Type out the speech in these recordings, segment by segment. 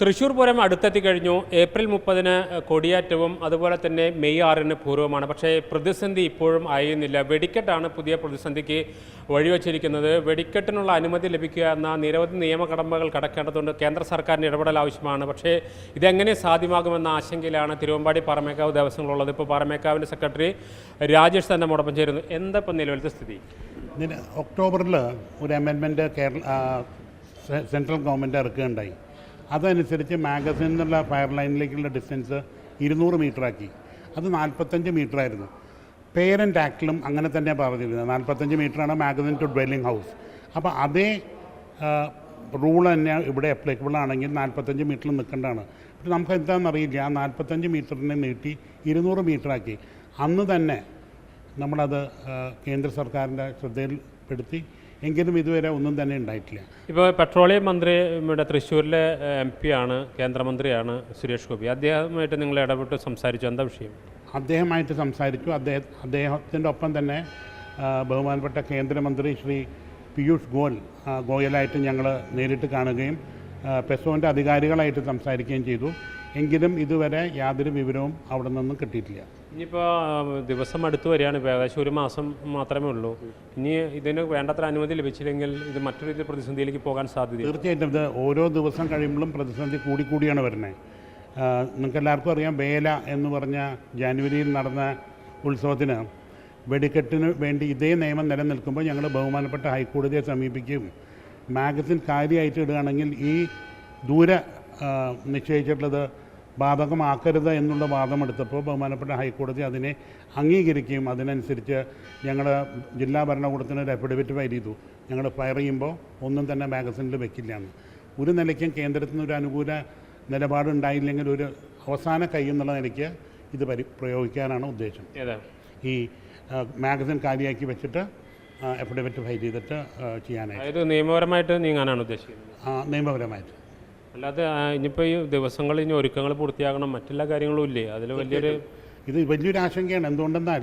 തൃശൂർ പൂരം അടുത്തെത്തി കഴിഞ്ഞു. ഏപ്രിൽ മുപ്പതിന് കൊടിയാറ്റവും അതുപോലെ തന്നെ മെയ് ആറിന് പൂർവമാണ് പക്ഷേ പ്രതിസന്ധി ഇപ്പോഴും അയയുന്നില്ല വെടിക്കെട്ടാണ് പുതിയ പ്രതിസന്ധിക്ക് വഴിവെച്ചിരിക്കുന്നത്. വെടിക്കെട്ടിനുള്ള അനുമതി ലഭിക്കുക എന്ന നിരവധി നിയമകടമ്പകൾ കടക്കേണ്ടതുണ്ട്. കേന്ദ്ര സർക്കാരിന്റെ ഇടപെടൽ ആവശ്യമാണ്. പക്ഷേ ഇതെങ്ങനെ സാധ്യമാകുമെന്ന ആശങ്കയിലാണ് തിരുവമ്പാടി പാറമേക്കാവ് ദേവസ്വങ്ങളുള്ളത്. ഇപ്പോൾ പാറമേക്കാവിന്റെ സെക്രട്ടറി രാജേഷ് തന്നെ മുടപ്പം ചേരുന്നു. എന്താ നിലവിലത്തെ സ്ഥിതി? ഒക്ടോബറിൽ ഒരു അമെൻമെന്റ് കേരള സെൻട്രൽ ഗവൺമെന്റ് ഇറക്കുകയുണ്ടായി. അതനുസരിച്ച് മാഗസിൻ എന്നുള്ള ഫയർ ലൈനിലേക്കുള്ള ഡിസ്റ്റൻസ് ഇരുന്നൂറ് മീറ്ററാക്കി അത് നാൽപ്പത്തഞ്ച് മീറ്ററായിരുന്നു പേരന്റ് ആക്ടിലും അങ്ങനെ തന്നെ പറഞ്ഞിരുന്നത്. നാൽപ്പത്തഞ്ച് മീറ്ററാണ് മാഗസിൻ ടു ഡ്വെല്ലിംഗ് ഹൗസ് അപ്പോൾ അതേ റൂൾ തന്നെ ഇവിടെ അപ്ലൈക്കബിൾ ആണെങ്കിൽ നാൽപ്പത്തഞ്ച് മീറ്ററിൽ നിൽക്കേണ്ടതാണ്. പക്ഷെ നമുക്ക് എന്താണെന്നറിയില്ല ആ നാൽപ്പത്തഞ്ച് മീറ്ററിനെ നീട്ടി ഇരുന്നൂറ് മീറ്ററാക്കി അന്ന് തന്നെ നമ്മളത് കേന്ദ്ര സർക്കാരിന്റെ ശ്രദ്ധയിൽപ്പെടുത്തി എങ്കിലും ഇതുവരെ ഒന്നും തന്നെ ഉണ്ടായിട്ടില്ല. ഇപ്പോൾ പെട്രോളിയം മന്ത്രി ഇവിടെ തൃശ്ശൂരിലെ എം പി ആണ് കേന്ദ്രമന്ത്രിയാണ് സുരേഷ് ഗോപി. അദ്ദേഹമായിട്ട് നിങ്ങൾ ഇടപെട്ട് സംസാരിച്ചു. എന്താ വിഷയം? അദ്ദേഹമായിട്ട് സംസാരിച്ചു. അദ്ദേഹം അദ്ദേഹത്തിന്റെ ഒപ്പം തന്നെ ബഹുമാനപ്പെട്ട കേന്ദ്രമന്ത്രി ശ്രീ പീയൂഷ് ഗോൽ ഗോയലായിട്ട് ഞങ്ങൾ നേരിട്ട് കാണുകയും പെസോന്റെ അധികാരികളായിട്ട് സംസാരിക്കുകയും ചെയ്തു. എങ്കിലും ഇതുവരെ യാതൊരു വിവരവും അവിടെ നിന്നും കിട്ടിയിട്ടില്ല. ഇനിയിപ്പോൾ ദിവസം അടുത്ത് വരികയാണ്. ഏകദേശം ഒരു മാസം മാത്രമേ ഉള്ളൂ. ഇനി ഇതിന് വേണ്ടത്ര അനുമതി ലഭിച്ചില്ലെങ്കിൽ ഇത് മറ്റൊരു രീതിയിൽ പ്രതിസന്ധിയിലേക്ക് പോകാൻ സാധ്യത തീർച്ചയായിട്ടും ഇത് ഓരോ ദിവസം കഴിയുമ്പോഴും പ്രതിസന്ധി കൂടിക്കൂടിയാണ് വരുന്നത്. നിങ്ങൾക്ക് എല്ലാവർക്കും അറിയാം വേല എന്ന് പറഞ്ഞ ജാനുവരിയിൽ നടന്ന ഉത്സവത്തിന് വെടിക്കെട്ടിന് വേണ്ടി ഇതേ നിയമം നിലനിൽക്കുമ്പോൾ ഞങ്ങൾ ബഹുമാനപ്പെട്ട ഹൈക്കോടതിയെ സമീപിക്കും. മാഗസിൻ കാര്യമായിട്ട് ഇടുകയാണെങ്കിൽ ഈ ദൂരെ നിശ്ചയിച്ചിട്ടുള്ളത് ബാധകമാക്കരുത് എന്നുള്ള വാദമെടുത്തപ്പോൾ ബഹുമാനപ്പെട്ട ഹൈക്കോടതി അതിനെ അംഗീകരിക്കുകയും അതിനനുസരിച്ച് ഞങ്ങൾ ജില്ലാ ഭരണകൂടത്തിന് ഒരു അഫിഡവിറ്റ് ഫയൽ ചെയ്തു. ഞങ്ങൾ ഫയർ ചെയ്യുമ്പോൾ ഒന്നും തന്നെ മാഗസിനിൽ വെക്കില്ല എന്ന്. ഒരു നിലയ്ക്കും കേന്ദ്രത്തിൽ നിന്ന് ഒരു അനുകൂല നിലപാടുണ്ടായില്ലെങ്കിൽ ഒരു അവസാന കൈ എന്നുള്ള നിലയ്ക്ക് ഇത് പരി പ്രയോഗിക്കാനാണ് ഉദ്ദേശം. ഈ മാഗസിൻ കാലിയാക്കി വെച്ചിട്ട് അഫിഡവിറ്റ് ഫയൽ ചെയ്തിട്ട് ചെയ്യാനായിട്ട്. നിയമപരമായിട്ട് നീങ്ങാനാണ് ഉദ്ദേശിക്കുന്നത്. ആ, നിയമപരമായിട്ട്. അല്ലാതെ ഇനിയിപ്പോൾ ഈ ദിവസങ്ങൾ ഇനി ഒരുക്കങ്ങൾ പൂർത്തിയാകണം മറ്റെല്ലാ കാര്യങ്ങളും ഇല്ലേ? അതിൽ വലിയൊരു ഇത് വലിയൊരു ആശങ്കയാണ്. എന്തുകൊണ്ടെന്നാൽ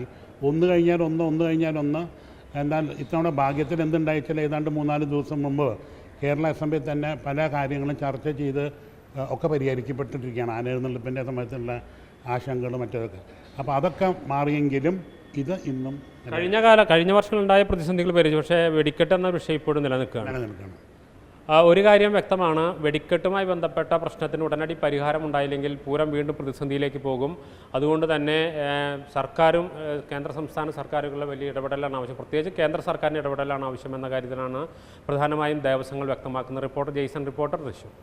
ഒന്ന് കഴിഞ്ഞാൽ ഒന്ന് ഒന്ന് കഴിഞ്ഞാൽ ഒന്ന്. എന്നാൽ ഇത്തവണ ഭാഗ്യത്തിൽ എന്തുണ്ടായിച്ചാൽ ഏതാണ്ട് മൂന്നാൽ ദിവസം മുമ്പ് കേരള അസംബ്ലിയിൽ തന്നെ പല കാര്യങ്ങളും ചർച്ച ചെയ്ത് ഒക്കെ പരിഹരിക്കപ്പെട്ടിരിക്കുകയാണ്. ആനെഴുന്നള്ളിപ്പിന്റെ സമയത്തുള്ള ആശങ്കകളും മറ്റതൊക്കെ അപ്പോൾ അതൊക്കെ മാറിയെങ്കിലും ഇത് ഇന്നും കഴിഞ്ഞ കാല കഴിഞ്ഞ വർഷങ്ങളുണ്ടായ പ്രതിസന്ധികൾ പരിഹരിച്ചു. പക്ഷേ വെടിക്കെട്ടെന്ന വിഷയം ഇപ്പോഴും നിലനിൽക്കുകയാണ്. നിലനിൽക്കണം ആ, ഒരു കാര്യം വ്യക്തമാണ്. വെടിക്കെട്ടുമായി ബന്ധപ്പെട്ട പ്രശ്നത്തിന് ഉടനടി പരിഹാരം ഉണ്ടായില്ലെങ്കിൽ പൂരം വീണ്ടും പ്രതിസന്ധിയിലേക്ക് പോകും. അതുകൊണ്ട് തന്നെ സർക്കാരും കേന്ദ്ര സംസ്ഥാന സർക്കാരുകളുടെ വലിയ ഇടപെടലാണ് ആവശ്യം. പ്രത്യേകിച്ച് കേന്ദ്ര സർക്കാരിന്റെ ഇടപെടലാണ് ആവശ്യം എന്ന കാര്യത്തിലാണ് പ്രധാനമായും ദേവസ്വങ്ങൾ വ്യക്തമാക്കുന്ന റിപ്പോർട്ടർ ജെയ്സൺ റിപ്പോർട്ടർ തൃശ്ശൂർ.